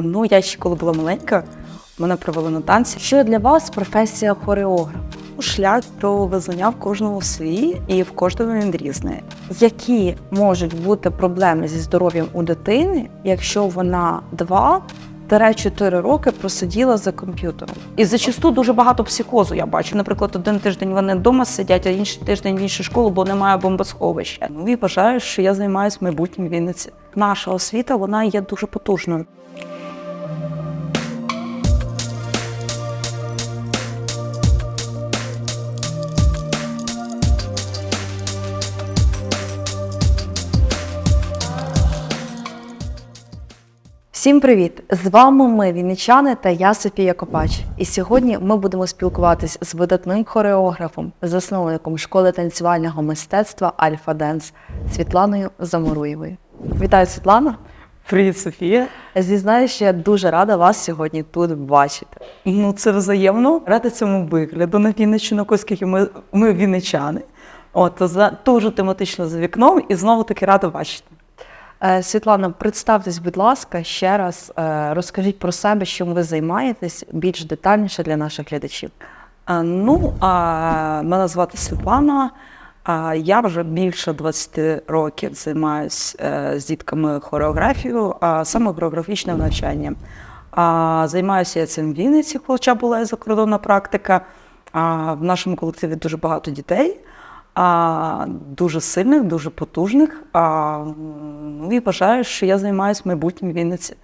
Ну, я ще коли була маленька, мене привели на танці. Що для вас професія хореограф? Ну, Шлях до визнання в кожному свій і в кожному він різний. Які можуть бути проблеми зі здоров'ям у дитини, якщо вона два 4 роки просиділа за комп'ютером. І зачасту дуже багато психозу я бачу. Наприклад, один тиждень вони вдома сидять, а інший тиждень в іншу школу, бо немає бомбосховища. Ну і вважаю, що я займаюся майбутнім Вінниці. Наша освіта вона є дуже потужною. Всім привіт! З вами ми, вінничани та я Софія Копач. І сьогодні ми будемо спілкуватись з видатним хореографом, засновником школи танцювального мистецтва Альфа Денс Світланою Заморуєвою. Вітаю, Світлана! Привіт, Софія. Зізнаю, що я дуже рада вас сьогодні тут бачити. Ну, це взаємно. Рада цьому вигляду на Вінниччину, оскільки ми, ми вінничани. От за дуже тематично за вікном, і знову таки рада бачити. Е, Світлана, представтесь, будь ласка, ще раз е, розкажіть про себе, чим ви займаєтесь більш детальніше для наших глядачів. Ну, а, мене звати Світлана. Я вже більше 20 років займаюся е, з дітками хореографією, а саме хореографічним навчанням. Займаюся я цим в Вінниці, хоча була закордонна практика. В нашому колективі дуже багато дітей, а, дуже сильних, дуже потужних. А, ну, і вважаю, що я займаюся майбутнім Вінниці.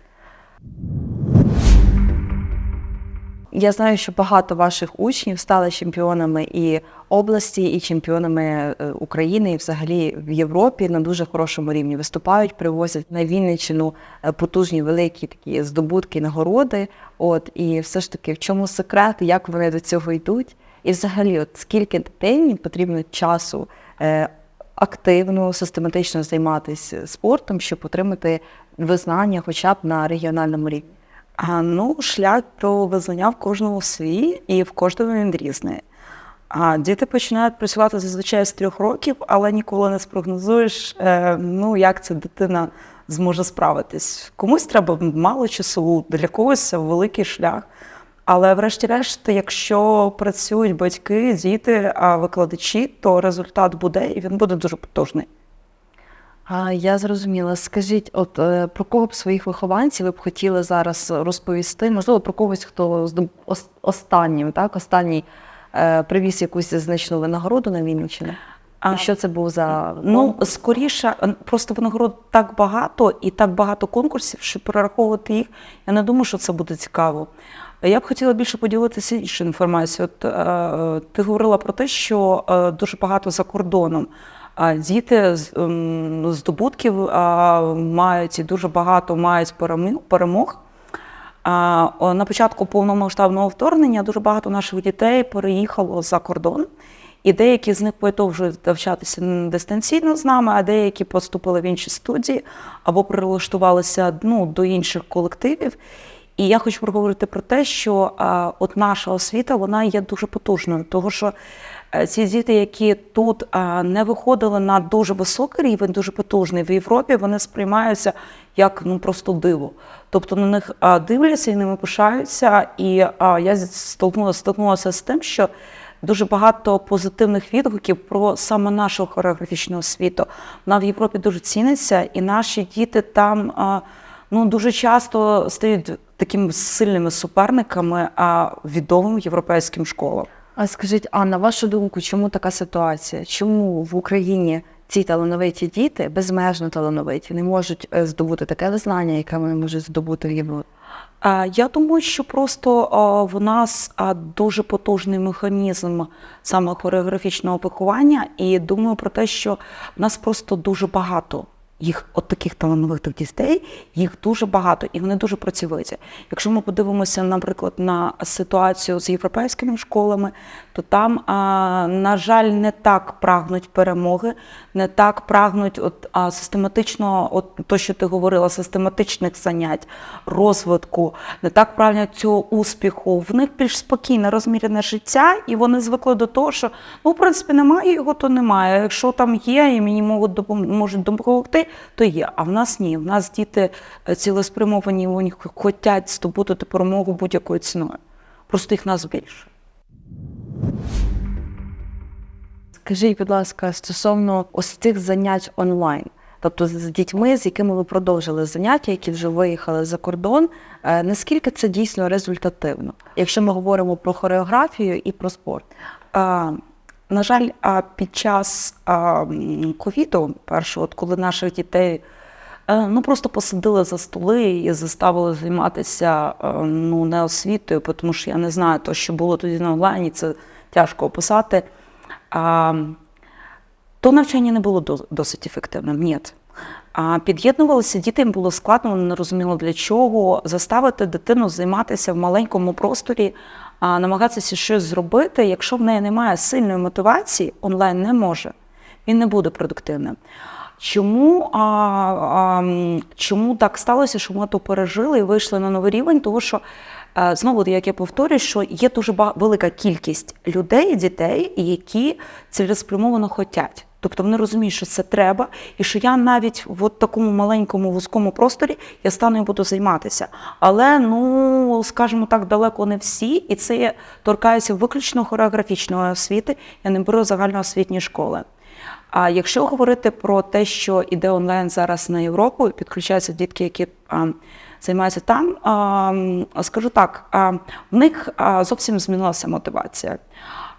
Я знаю, що багато ваших учнів стали чемпіонами і області, і чемпіонами е, України, і взагалі в Європі на дуже хорошому рівні виступають, привозять на Вінниччину е, потужні великі такі здобутки, нагороди. От і все ж таки, в чому секрет, як вони до цього йдуть, і взагалі, от скільки дитині потрібно часу е, активно, систематично займатися спортом, щоб отримати визнання, хоча б на регіональному рівні. А, ну, шлях до визнання в кожному свій і в кожному він різний. А діти починають працювати зазвичай з трьох років, але ніколи не спрогнозуєш, е, ну, як ця дитина зможе справитись. Комусь треба мало часу, для когось це великий шлях. Але, врешті-решт, якщо працюють батьки, діти, а викладачі, то результат буде і він буде дуже потужний. А, я зрозуміла. Скажіть, от е, про кого б своїх вихованців ви б хотіли зараз розповісти? Можливо, про когось, хто останнім, так, останній е, привіз якусь значну винагороду на Вінниччину? А, І що це був за Ну, скоріше, просто винагород так багато і так багато конкурсів, що перераховувати їх, я не думаю, що це буде цікаво. Я б хотіла більше поділитися іншою інформацією. От, е, ти говорила про те, що е, дуже багато за кордоном. А діти з здобутків а, мають і дуже багато мають перемог. А, на початку повномасштабного вторгнення дуже багато наших дітей переїхало за кордон, і деякі з них продовжують навчатися дистанційно з нами, а деякі поступили в інші студії або прилаштувалися ну, до інших колективів. І я хочу проговорити про те, що от наша освіта вона є дуже потужною, тому що е, ці діти, які тут не виходили на дуже високий рівень, дуже потужний в Європі, вони сприймаються як ну просто диво. Тобто на них дивляться і ними пишаються. І я столкнулася, столкнулася з тим, що дуже багато позитивних відгуків про саме нашу хореографічну освіту. Вона в Європі дуже ціниться, і наші діти там. Ну дуже часто стають такими сильними суперниками а, відомим європейським школам. А скажіть, а на вашу думку, чому така ситуація? Чому в Україні ці талановиті діти, безмежно талановиті, не можуть е, здобути таке визнання, яке вони можуть здобути в Європі? Я думаю, що просто в нас дуже потужний механізм саме хореографічного виховання, і думаю про те, що в нас просто дуже багато. Їх от таких талановитих дітей, їх дуже багато, і вони дуже працьовиті. Якщо ми подивимося, наприклад, на ситуацію з європейськими школами, то там, на жаль, не так прагнуть перемоги, не так прагнуть от, а, систематичного, от то, що ти говорила, систематичних занять, розвитку, не так прагнуть цього успіху. В них більш спокійне, розмірене життя, і вони звикли до того, що ну, в принципі, немає його, то немає. Якщо там є, і мені можуть допомогти, то є. А в нас ні. В нас діти е, цілеспрямовані, вони хочуть здобути перемогу будь-якою ціною. Просто їх нас більше. Скажіть, будь ласка, стосовно ось цих занять онлайн, тобто з дітьми, з якими ви продовжили заняття, які вже виїхали за кордон, е, наскільки це дійсно результативно, якщо ми говоримо про хореографію і про спорт? На жаль, під час ковіду, першого, коли наших дітей е, ну, просто посадили за столи і заставили займатися е, ну, не освітою, тому що я не знаю, то, що було тоді на онлайні, це тяжко описати. То навчання не було до- досить ефективним. Ні. А під'єднувалися діти, їм було складно, вони не розуміли для чого. Заставити дитину займатися в маленькому просторі, намагатися щось зробити, якщо в неї немає сильної мотивації, онлайн не може. Він не буде продуктивним. Чому, а, а, чому так сталося, що ми то пережили і вийшли на новий рівень? Тому що е, знову, як я повторюю, що є дуже велика кількість людей, дітей, які цілеспрямовано хочуть. Тобто вони розуміють, що це треба, і що я навіть в от такому маленькому вузькому просторі я стану і буду займатися. Але ну, скажімо так, далеко не всі, і це торкається виключно хореографічної освіти. Я не беру загальноосвітні школи. А якщо говорити про те, що іде онлайн зараз на Європу, підключаються дітки, які а, займаються там, а, скажу так, а, в них а, зовсім змінилася мотивація.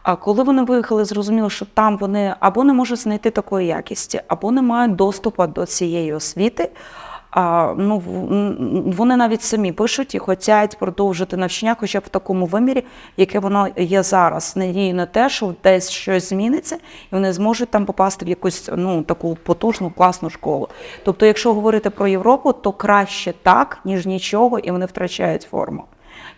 А коли вони виїхали, зрозуміло, що там вони або не можуть знайти такої якісті, або не мають доступу до цієї освіти. А, ну, вони навіть самі пишуть і хочуть продовжити навчання, хоча б в такому вимірі, яке воно є зараз. Надію на те, що десь щось зміниться, і вони зможуть там попасти в якусь ну, таку потужну, класну школу. Тобто, якщо говорити про Європу, то краще так, ніж нічого, і вони втрачають форму.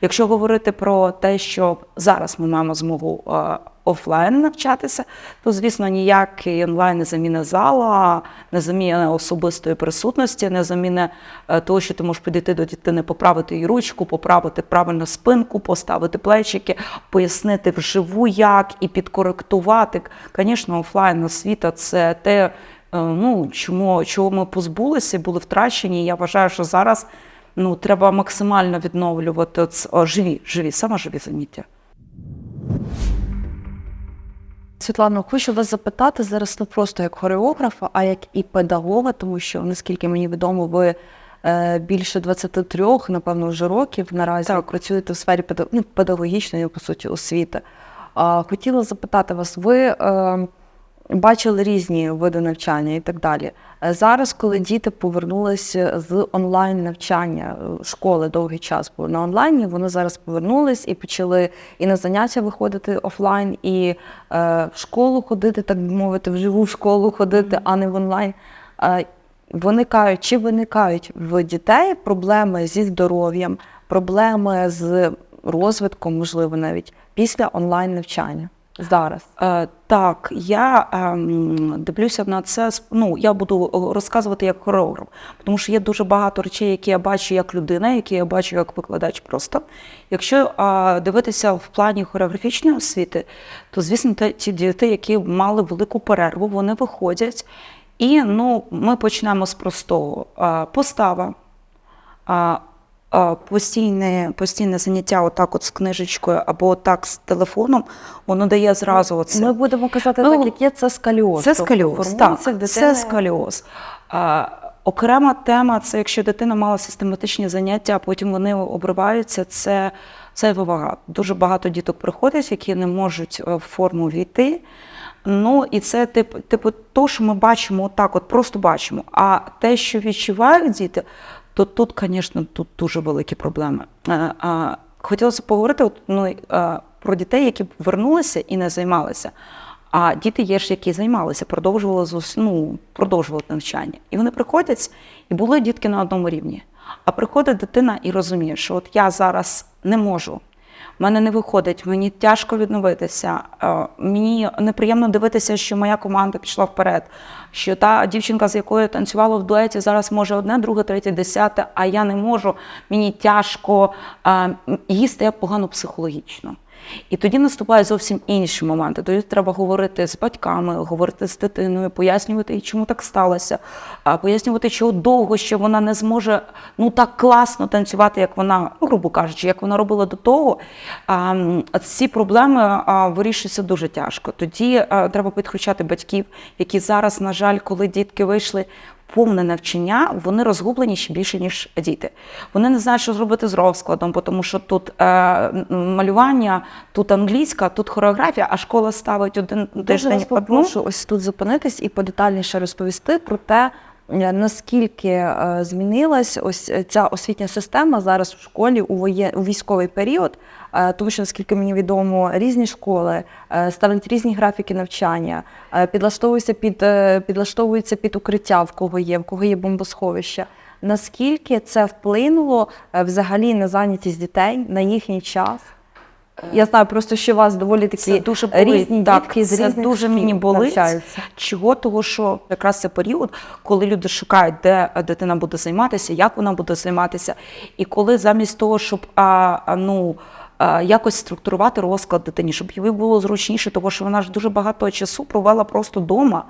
Якщо говорити про те, що зараз ми маємо змогу е, офлайн навчатися, то звісно ніякий онлайн не заміни зала, не заміни особистої присутності, не заміни е, того, що ти можеш підійти до дитини, поправити її ручку, поправити правильно спинку, поставити плечики, пояснити вживу як і підкоректувати. Звісно, офлайн освіта це те, е, ну чому чого ми позбулися, були втрачені. Я вважаю, що зараз ну треба максимально відновлювати оц- о, живі, живі, саме живі заняття. Світлано, хочу вас запитати зараз не просто як хореографа, а як і педагога, тому що наскільки мені відомо, ви е, більше 23, напевно, вже років наразі Так. працюєте в сфері ну, педагогічної, по суті, освіти. Хотіла запитати вас, ви е, бачили різні види навчання і так далі. Е, Зараз, коли діти повернулися з онлайн навчання е, школи довгий час були на онлайні, вони зараз повернулись і почали і на заняття виходити офлайн, і е, в школу ходити, так би мовити, вживу в школу ходити, а не в онлайн. Е, виникають чи виникають в дітей проблеми зі здоров'ям, проблеми з розвитком, можливо, навіть після онлайн навчання зараз. Е, так, я ем, дивлюся на це. Ну, я буду розказувати як хореограф, тому що є дуже багато речей, які я бачу як людина, які я бачу як викладач. Просто якщо е, дивитися в плані хореографічної освіти, то звісно, ті діти, які мали велику перерву, вони виходять. І ну, ми почнемо з простого Е, постава. А, постійне, постійне заняття отак от з книжечкою або отак з телефоном, воно дає зразу оце. Ми будемо казати Ну, так, як є це скаліоз. Це Тобто скаліоз, так, це скаліоз. А, окрема тема це якщо дитина мала систематичні заняття, а потім вони обриваються, це зайва вага. Дуже багато діток приходять, які не можуть е, в форму війти. Ну і це типу, типу то, що ми бачимо отак, от просто бачимо. А те, що відчувають діти, то тут, звісно, тут дуже великі проблеми. Е, а, Хотілося поговорити от, ну, е, про дітей, які вернулися і не займалися. А діти є ж, які займалися, продовжували ну, продовжували навчання. І вони приходять, і були дітки на одному рівні. А приходить дитина і розуміє, що от я зараз не можу. В мене не виходить, мені тяжко відновитися. е, Мені неприємно дивитися, що моя команда пішла вперед. Що та дівчинка, з якою я танцювала в дуеті, зараз може одне, друге, третє, десяте, а я не можу. Мені тяжко їсти стає погано психологічно. І тоді наступають зовсім інші моменти. Тоді треба говорити з батьками, говорити з дитиною, пояснювати, чому так сталося, пояснювати, чого довго ще вона не зможе ну так класно танцювати, як вона, ну, грубо кажучи, як вона робила до того. Ці проблеми вирішуються дуже тяжко. Тоді треба підключати батьків, які зараз, на жаль, коли дітки вийшли повне навчання, вони розгублені ще більше, ніж діти. Вони не знають, що зробити з розкладом, тому що тут е, малювання, тут англійська, тут хореографія, а школа ставить один Дуже тиждень одну. попрошу ось тут зупинитись і подетальніше розповісти про те, наскільки е, змінилась ось ця освітня система зараз в школі у воє... у військовий період. Е, Тому що, наскільки мені відомо, різні школи е, ставлять різні графіки навчання, е, підлаштовуються під, е, підлаштовуються під укриття, в кого є, в кого є бомбосховище. Наскільки це вплинуло е, взагалі на зайнятість дітей, на їхній час? Я знаю просто, що у вас доволі такі Це дуже болить. різні Так, дітки з це різних дуже мені болить. навчаються. Чого? Того, що якраз це період, коли люди шукають, де дитина буде займатися, як вона буде займатися. І коли замість того, щоб а, ну, якось структурувати розклад дитині, щоб їй було зручніше, тому що вона ж дуже багато часу провела просто вдома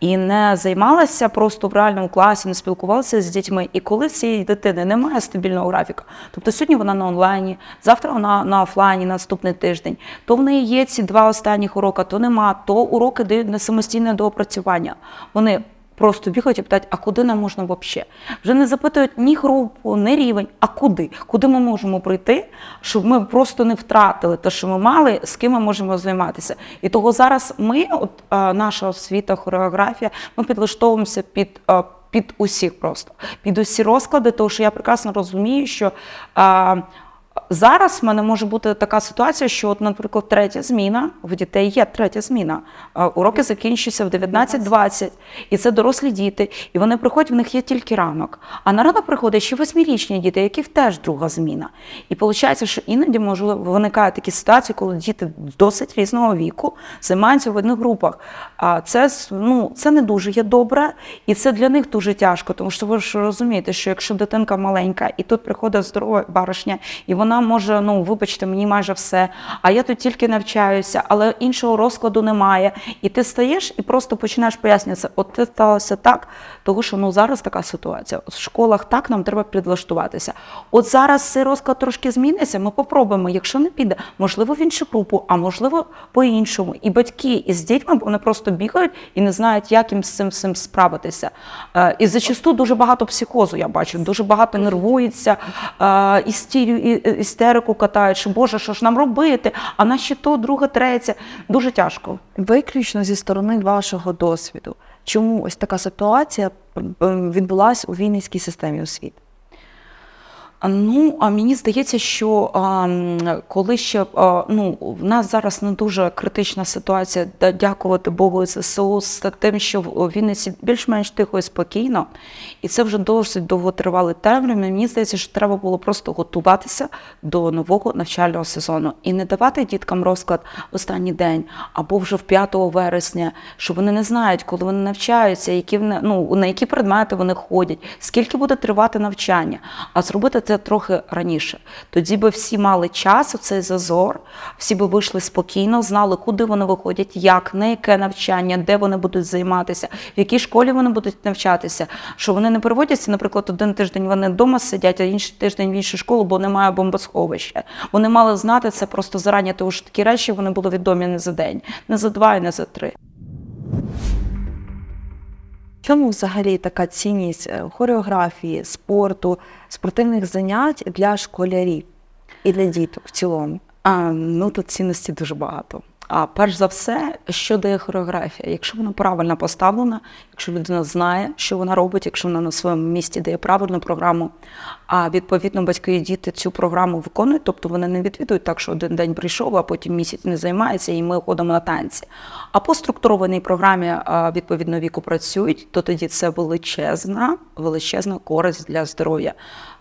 і не займалася просто в реальному класі, не спілкувалася з дітьми. І коли в цієї дитини немає стабільного графіка, тобто сьогодні вона на онлайні, завтра вона на офлайні, наступний тиждень, то в неї є ці два останніх уроки, то нема, то уроки дають на самостійне доопрацювання. Вони Просто бігають і питають, а куди нам можна взагалі? Вже не запитують ні групу, ні рівень, а куди? Куди ми можемо прийти, щоб ми просто не втратили те, що ми мали, з ким ми можемо займатися. І того зараз ми, от наша освіта, хореографія, ми підлаштовуємося під. під усіх просто, під усі розклади, тому що я прекрасно розумію, що а, зараз в мене може бути така ситуація, що, от, наприклад, третя зміна, в дітей є третя зміна. Уроки закінчуються в 19-20, і це дорослі діти, і вони приходять, в них є тільки ранок. А на ранок приходять ще восьмирічні діти, яких теж друга зміна. І виходить, що іноді можливо виникають такі ситуації, коли діти досить різного віку займаються в одних групах. А це ну це не дуже є добре, і це для них дуже тяжко, тому що ви ж розумієте, що якщо дитинка маленька, і тут приходить здорова баришня, і вона може, ну вибачте, мені майже все. А я тут тільки навчаюся, але іншого розкладу немає. І ти стаєш і просто починаєш пояснюватися, от це сталося так, тому що ну зараз така ситуація. В школах так нам треба підлаштуватися. От зараз цей розклад трошки зміниться. Ми попробуємо. Якщо не піде, можливо, в іншу групу, а можливо, по-іншому. І батьки із дітьми вони просто бігають і не знають, як їм з цим всім справитися. Е, І зачасту дуже багато психозу я бачу, дуже багато нервується, е, істерію, і- істерику катають, що Боже, що ж нам робити? А на ще то, друге, третє. Дуже тяжко. Виключно зі сторони вашого досвіду. Чому ось така ситуація відбулася у Вінницькій системі освіти? Ну, а мені здається, що а, коли ще а, ну, в нас зараз не дуже критична ситуація, дякувати Богу ЗСУ, з тим, що в Вінниці більш-менш тихо і спокійно, і це вже досить довготривалий термін. Мені здається, що треба було просто готуватися до нового навчального сезону і не давати діткам розклад останній день або вже в 5 вересня, що вони не знають, коли вони навчаються, які ну, на які предмети вони ходять, скільки буде тривати навчання, а зробити це трохи раніше. Тоді би всі мали час, цей зазор, всі би вийшли спокійно, знали, куди вони виходять, як, на яке навчання, де вони будуть займатися, в якій школі вони будуть навчатися, що вони не переводяться, наприклад, один тиждень вони вдома сидять, а інший тиждень в іншу школу, бо немає бомбосховища. Вони мали знати це просто зарані, тому що такі речі вони були відомі не за день, не за два і не за три. Чому взагалі така цінність е, хореографії, спорту, спортивних занять для школярів і для діток в цілому? А, ну тут цінності дуже багато. А перш за все, що дає хореографія? Якщо вона правильно поставлена, якщо людина знає, що вона робить, якщо вона на своєму місці дає правильну програму, а відповідно батьки і діти цю програму виконують, тобто вони не відвідують так, що один день прийшов, а потім місяць не займається, і ми ходимо на танці. А по структурованій програмі відповідно віку працюють, то тоді це величезна, величезна користь для здоров'я.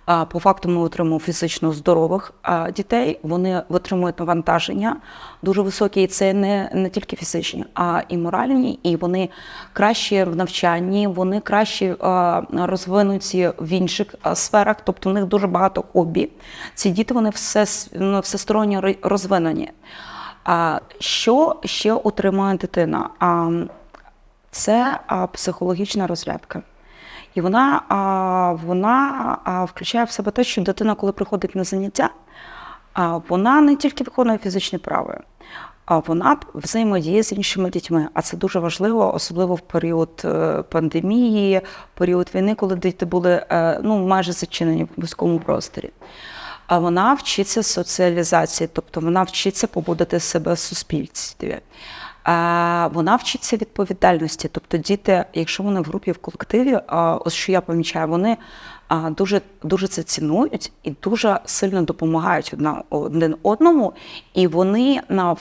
По факту ми отримуємо фізично здорових дітей. Вони отримують навантаження дуже високі, і це не, не тільки фізичні, а і моральні, і вони кращі в навчанні, вони кращі а, розвинуті в інших сферах, тобто в них дуже багато хобі. Ці діти вони все, ну, всесторонньо розвинені. А що ще отримує дитина? А, це психологічна розрядка. І вона, вона включає в себе те, що дитина, коли приходить на заняття, вона не тільки виконує фізичні прави, а вона взаємодіє з іншими дітьми. А це дуже важливо, особливо в період е, пандемії, період війни, коли діти були е, ну, майже зачинені в вузькому просторі. А вона вчиться соціалізації, тобто вона вчиться побудити себе в суспільстві. Вона вчиться відповідальності. Тобто діти, якщо вони в групі в колективі, ось що я помічаю, вони дуже, дуже це цінують і дуже сильно допомагають одна один одному, і вони на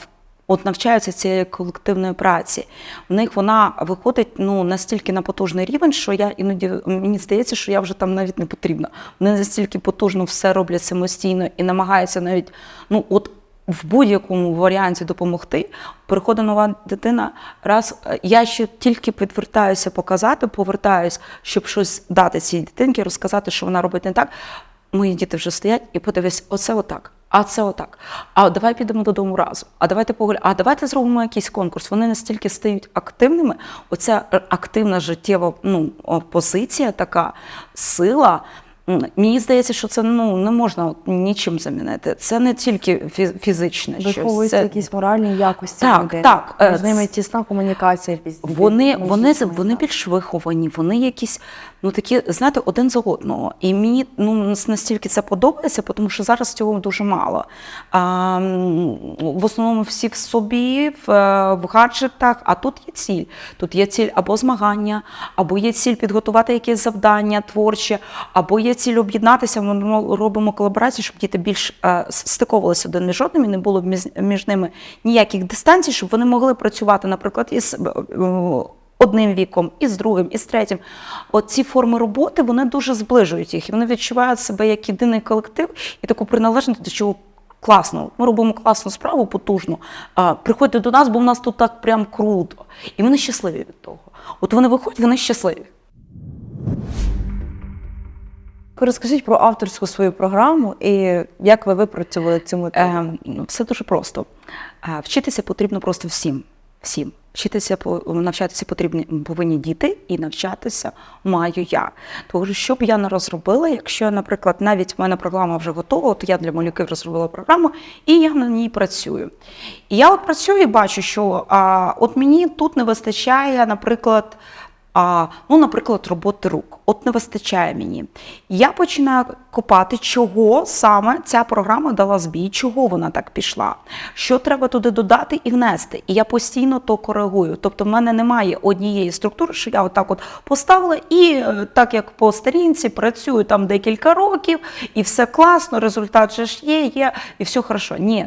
От навчаються цієї колективної праці. В них вона виходить ну настільки на потужний рівень, що я іноді мені здається, що я вже там навіть не потрібна. Вони настільки потужно все роблять самостійно і намагаються навіть ну от. В будь-якому варіанті допомогти. Приходить нова дитина. Раз е, я ще тільки підвертаюся показати, повертаюсь, щоб щось дати цій дитинці, розказати, що вона робить не так. Мої діти вже стоять і подивись, оце отак. А це отак. А давай підемо додому разом. А давайте погуляємо. А давайте зробимо якийсь конкурс. Вони настільки стають активними. Оця активна життєва ну, позиція, така сила. Мені здається, що це ну не можна нічим замінити. Це не тільки фі- фізичне. Виховуються Це... якісь моральні якості. Так, людей. так, е, Між ними тісна комунікація. Вони, вони, вони більш виховані, вони якісь, ну такі, знаєте, один за одного. І мені ну, настільки це подобається, тому що зараз цього дуже мало. А, в основному всі в собі, в, е, в гаджетах, а тут є ціль. Тут є ціль або змагання, або є ціль підготувати якесь завдання творче, або є ціль об'єднатися. Ми робимо колаборацію, щоб діти більш е, стиковувалися один між одним і не було між ними ніяких дистанцій, щоб вони могли працювати, наприклад, із е, одним віком, і з другим, і з третім. От ці форми роботи вони дуже зближують їх, і вони відчувають себе як єдиний колектив і таку приналежність до чого. Класно, ми робимо класну справу, потужну. А, приходьте до нас, бо в нас тут так прям круто. І вони щасливі від того. От вони виходять, вони щасливі. Розкажіть про авторську свою програму і як ви випрацювали цю мету. Е, все дуже просто. Е, вчитися потрібно просто всім. всім. Вчитися навчатися потрібні повинні діти, і навчатися маю я. Тому що б я не розробила, якщо, наприклад, навіть в мене програма вже готова, от я для малюків розробила програму, і я на ній працюю. І я от працюю і бачу, що а, от мені тут не вистачає, наприклад, а, ну, наприклад, роботи рук. От не вистачає мені. Я починаю копати, чого саме ця програма дала збій, чого вона так пішла, що треба туди додати і внести. І я постійно то коригую. Тобто, в мене немає однієї структури, що я отак от поставила, і е, так як по сторінці працюю там декілька років, і все класно, результат же ж є, є, і все хорошо. Ні.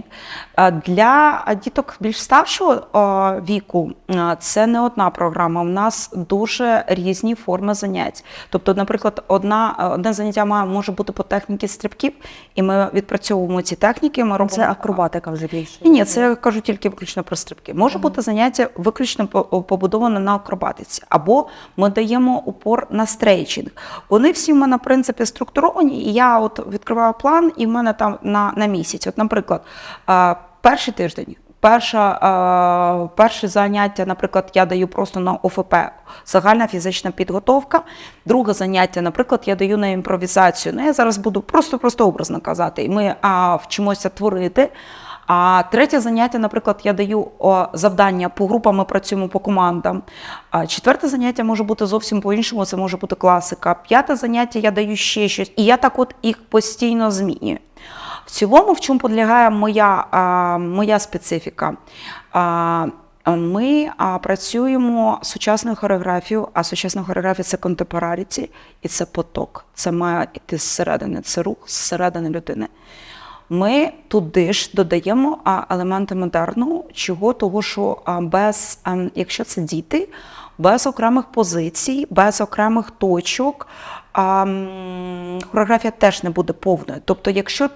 Е, Для діток більш старшого е, віку це не одна програма. У нас дуже різні форми занять. Тобто, наприклад, одна, одне заняття має- може бути по техніці стрибків, і ми відпрацьовуємо ці техніки. Ми робимо Це акробатика вже більше. ні, ні, це я кажу тільки виключно про стрибки. Може бути заняття виключно по- побудоване на акробатиці, або ми даємо упор на стрейчинг. Вони всі в мене, в принципі, структуровані, і я от відкриваю план, і в мене там на, на місяць. От, наприклад, перший тиждень. Перша, е, перше заняття, наприклад, я даю просто на ОФП, загальна фізична підготовка. Друге заняття, наприклад, я даю на імпровізацію. Ну, я зараз буду просто-просто образно казати. І ми а, вчимося творити. А третє заняття, наприклад, я даю завдання по групам, ми працюємо по командам. А четверте заняття може бути зовсім по-іншому, це може бути класика. П'яте заняття я даю ще щось. І я так от їх постійно змінюю. В цілому, в чому полягає моя, моя специфіка? Ми працюємо з сучасною хореографією, а сучасна хореографія це контемпораріті і це поток. Це має йти зсередини, це рух зсередини людини. Ми туди ж додаємо елементи модерного, чого того, що без, якщо це діти, без окремих позицій, без окремих точок, а, хореографія теж не буде повною. Тобто, якщо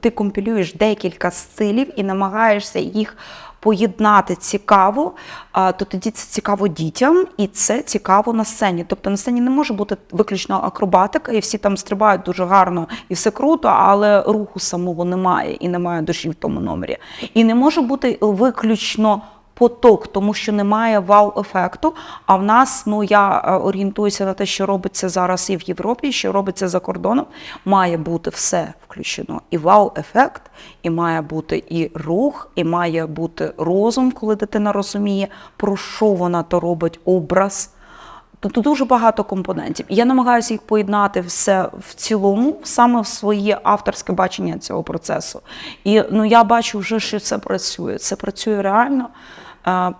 ти компілюєш декілька стилів і намагаєшся їх поєднати цікаво, то тоді це цікаво дітям і це цікаво на сцені. Тобто на сцені не може бути виключно акробатика, і всі там стрибають дуже гарно і все круто, але руху самого немає і немає душі в тому номері. І не може бути виключно поток, тому що немає вау-ефекту. А в нас, ну я е, орієнтуюся на те, що робиться зараз і в Європі, що робиться за кордоном. Має бути все включено. І вау-ефект, і має бути і рух, і має бути розум, коли дитина розуміє, про що вона то робить образ. Тобто дуже багато компонентів. Я намагаюся їх поєднати все в цілому, саме в своє авторське бачення цього процесу. І ну я бачу вже, що це працює. Це працює реально.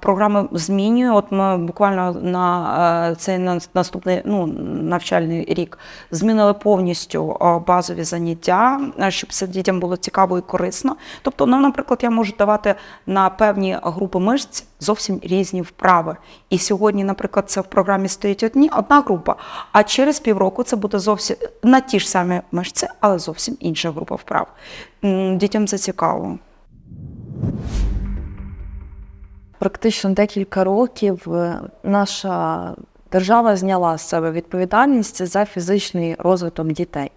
Програми змінює. От ми буквально на е, цей наступний ну, навчальний рік змінили повністю е, базові заняття, е, щоб це дітям було цікаво і корисно. Тобто, ну, наприклад, я можу давати на певні групи мишць зовсім різні вправи. І сьогодні, наприклад, це в програмі стоїть одні, одна група, а через півроку це буде зовсім на ті ж самі мишці, але зовсім інша група вправ. Дітям це цікаво. Практично декілька років е, наша держава зняла з себе відповідальність за фізичний розвиток дітей.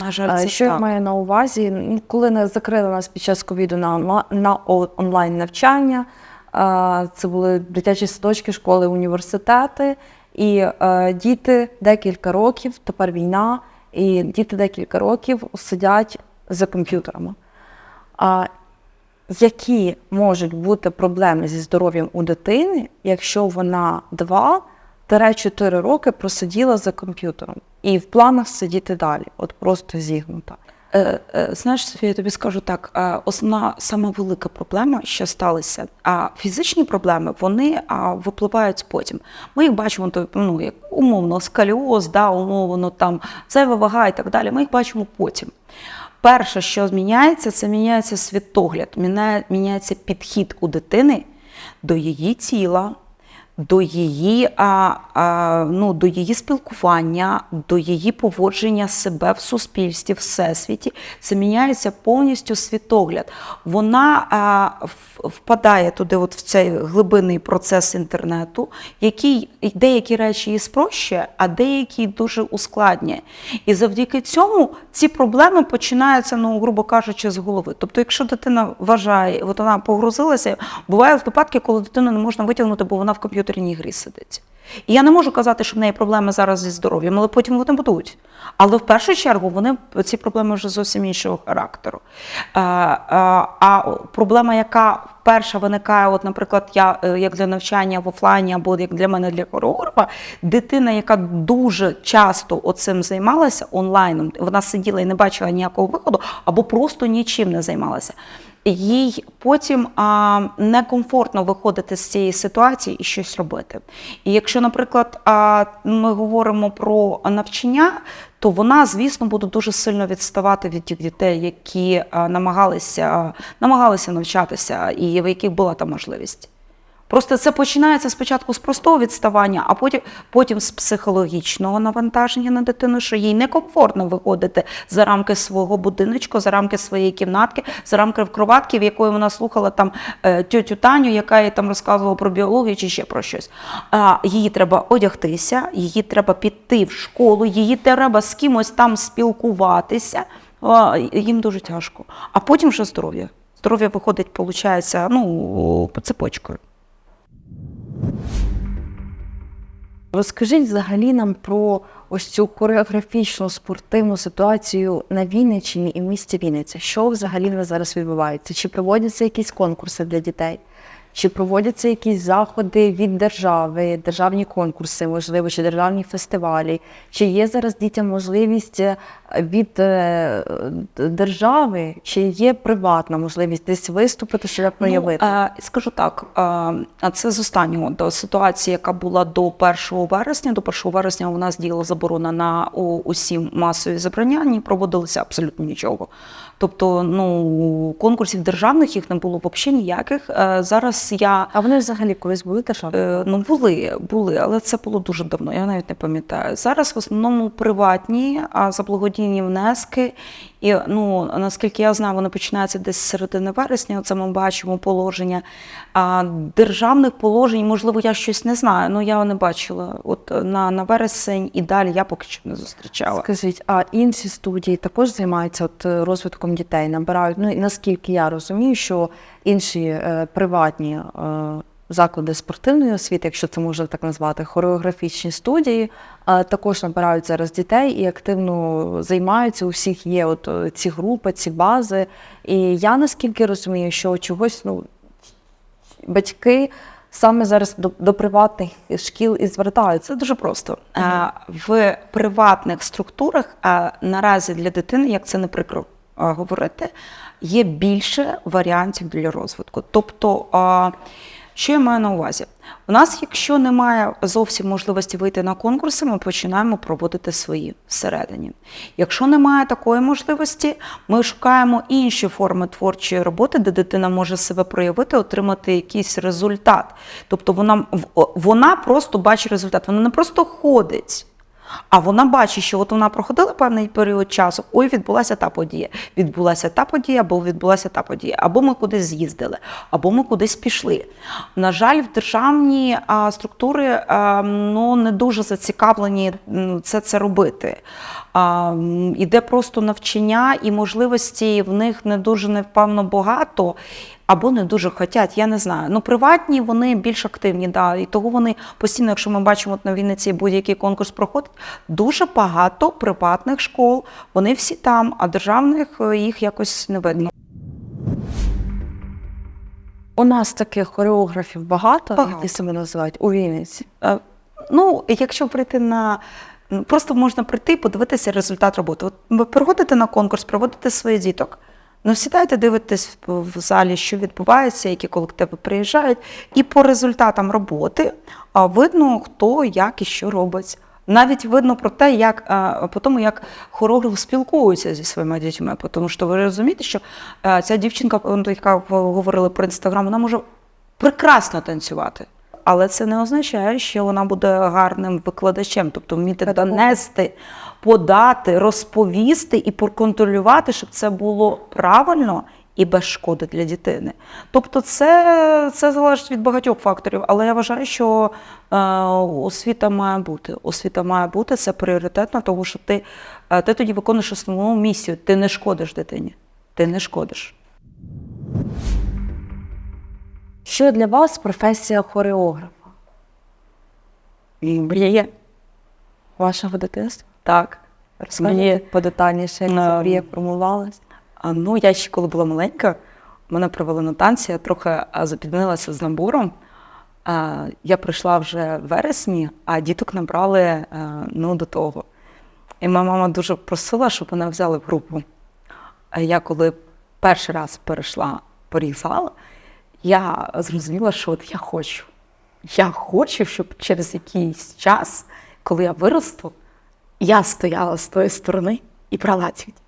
На жаль, Е, це Що я маю на увазі? Ну, Коли не закрили нас під час ковіду на, на онлайн навчання, е, це були дитячі садочки, школи, університети, і діти декілька років, тепер війна, і діти декілька років сидять за комп'ютерами. Які можуть бути проблеми зі здоров'ям у дитини, якщо вона 2-4 роки просиділа за комп'ютером і в планах сидіти далі, от просто зігнута. Е, е, Знаєш, Софія, я тобі скажу так: е, основна сама велика проблема, що сталося, а фізичні проблеми вони випливають потім. Ми їх бачимо, ну, як умовно, скаліоз, да, умовно там зайва вага і так далі. Ми їх бачимо потім. Перше, що зміняється, це міняється світогляд, міняється підхід у дитини до її тіла, до її, а, а, ну, до її спілкування, до її поводження себе в суспільстві, в всесвіті. Це міняється повністю світогляд. Вона а, впадає туди, от в цей глибинний процес інтернету, який деякі речі її спрощує, а деякі дуже ускладнює. І завдяки цьому ці проблеми починаються, ну, грубо кажучи, з голови. Тобто, якщо дитина вважає, от вона погрузилася, бувають випадки, коли дитину не можна витягнути, бо вона в комп'ютерній грі сидить. І я не можу казати, що в неї проблеми зараз зі здоров'ям, але потім вони будуть. Але в першу чергу вони ці проблеми вже зовсім іншого характеру. Е, е, А проблема, яка перша виникає, от, наприклад, я е, як для навчання в офлайні, або як для мене для хореографа, дитина, яка дуже часто оцим займалася онлайном, вона сиділа і не бачила ніякого виходу, або просто нічим не займалася. Їй потім а, некомфортно виходити з цієї ситуації і щось робити. І якщо, наприклад, а, ми говоримо про навчання, то вона, звісно, буде дуже сильно відставати від тих дітей, які а, намагалися, намагалися навчатися, і в яких була та можливість. Просто це починається спочатку з простого відставання, а потім, потім з психологічного навантаження на дитину, що їй некомфортно виходити за рамки свого будиночку, за рамки своєї кімнатки, за рамки кроватки, в якої вона слухала там е, тьотю Таню, яка їй там розказувала про біологію чи ще про щось. А, її треба одягтися, її треба піти в школу, її треба з кимось там спілкуватися. А, їм дуже тяжко. А потім вже здоров'я. Здоров'я виходить, виходить, ну, по цепочкою. Розкажіть взагалі нам про ось цю хореографічну спортивну ситуацію на Вінниччині і в місті Вінниця. Що взагалі зараз відбувається? Чи проводяться якісь конкурси для дітей? Чи проводяться якісь заходи від держави, державні конкурси, можливо, чи державні фестивалі? Чи є зараз дітям можливість е, від е, держави, чи є приватна можливість десь виступити, себе проявити? Ну, скажу так, а це з останнього до ситуації, яка була до 1 вересня. До 1 вересня у нас діяла заборона на усі масові забрання, не проводилося абсолютно нічого. Тобто, ну конкурсів державних їх не було взагалі ніяких. Зараз я А вони взагалі колись були державні? Е, Ну, були, були, але це було дуже давно, я навіть не пам'ятаю. Зараз в основному приватні, а за благодійні внески. І ну, наскільки я знаю, вони починаються десь з середини вересня. Оце ми бачимо положення. А державних положень, можливо, я щось не знаю, але я не бачила. От на, на вересень і далі я поки що не зустрічала. Скажіть, а інші студії також займаються от е, розвитком дітей, набирають. Ну і наскільки я розумію, що інші е, приватні е, заклади спортивної освіти, якщо це можна так назвати, хореографічні студії, також набирають зараз дітей і активно займаються. У всіх є от е, ці групи, ці бази. І я наскільки розумію, що чогось ну батьки. Саме зараз до, до приватних шкіл і звертаються. Це дуже просто. А, В приватних структурах а, наразі для дитини, як це не прикро говорити, є більше варіантів для розвитку. Тобто, що я маю на увазі? У нас, якщо немає зовсім можливості вийти на конкурси, ми починаємо проводити свої всередині. Якщо немає такої можливості, ми шукаємо інші форми творчої роботи, де дитина може себе проявити, отримати якийсь результат. Тобто вона, вона просто бачить результат, вона не просто ходить. А вона бачить, що от вона проходила певний період часу, ой, відбулася та подія, відбулася та подія, або відбулася та подія, або ми кудись з'їздили, або ми кудись пішли. На жаль, в державні а, структури а, ну, не дуже зацікавлені це, це робити. А, іде просто навчання і можливості в них не дуже невпевно багато. Або не дуже хотять, я не знаю. Ну, приватні вони більш активні, да, і того вони постійно, якщо ми бачимо от на Вінниці будь-який конкурс проходить, дуже багато приватних школ, вони всі там, а державних е, їх якось не видно. У нас таких хореографів багато, Багато. які себе називають у Вінниці. Е, Ну, якщо прийти на. Просто можна прийти і подивитися результат роботи. От ви приходите на конкурс, проводите своїх діток. Ну, сідайте, дивитесь в залі, що відбувається, які колективи приїжджають, і по результатам роботи видно, хто як і що робить. Навіть видно про те, як по тому, як хореограф спілкується зі своїми дітьми. Тому що ви розумієте, що ця дівчинка, ну, яка ви говорили про інстаграм, вона може прекрасно танцювати. Але це не означає, що вона буде гарним викладачем, тобто вміти донести, подати, розповісти і проконтролювати, щоб це було правильно і без шкоди для дитини. Тобто, це, це залежить від багатьох факторів. Але я вважаю, що е, освіта має бути. Освіта має бути це пріоритетно, тому що ти, е, ти тоді виконуєш основну місію. Ти не шкодиш дитині. Ти не шкодиш. Що для вас професія хореографа? І мріє. Вашого дитинства? Так. Мені- подетальніше, як ця Ем, мрія формувалась. А, Ну, я ще коли була маленька, мене привели на танці, я трохи а, запізнилася з набором. А, Я прийшла вже в вересні, а діток набрали е, ну, до того. І моя мама дуже просила, щоб мене взяли в групу. А я коли перший раз перейшла поріг зал, я зрозуміла, що от я хочу. Я хочу, щоб через якийсь час, коли я виросту, я стояла з тої сторони і брала цих діток.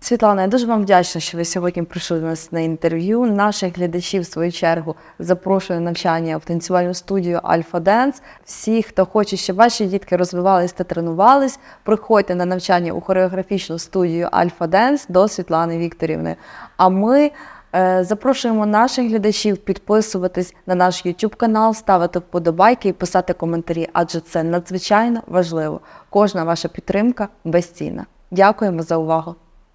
Світлана, я дуже вам вдячна, що ви сьогодні прийшли до нас на інтерв'ю. Наших глядачів, в свою чергу, запрошую на навчання в танцювальну студію Альфа Денс. Всі, хто хоче, щоб ваші дітки розвивались та тренувались, приходьте на навчання у хореографічну студію Альфа Денс до Світлани Вікторівни. А ми запрошуємо наших глядачів підписуватись на наш YouTube канал, ставити вподобайки і писати коментарі, адже це надзвичайно важливо. Кожна ваша підтримка безцінна. Дякуємо за увагу.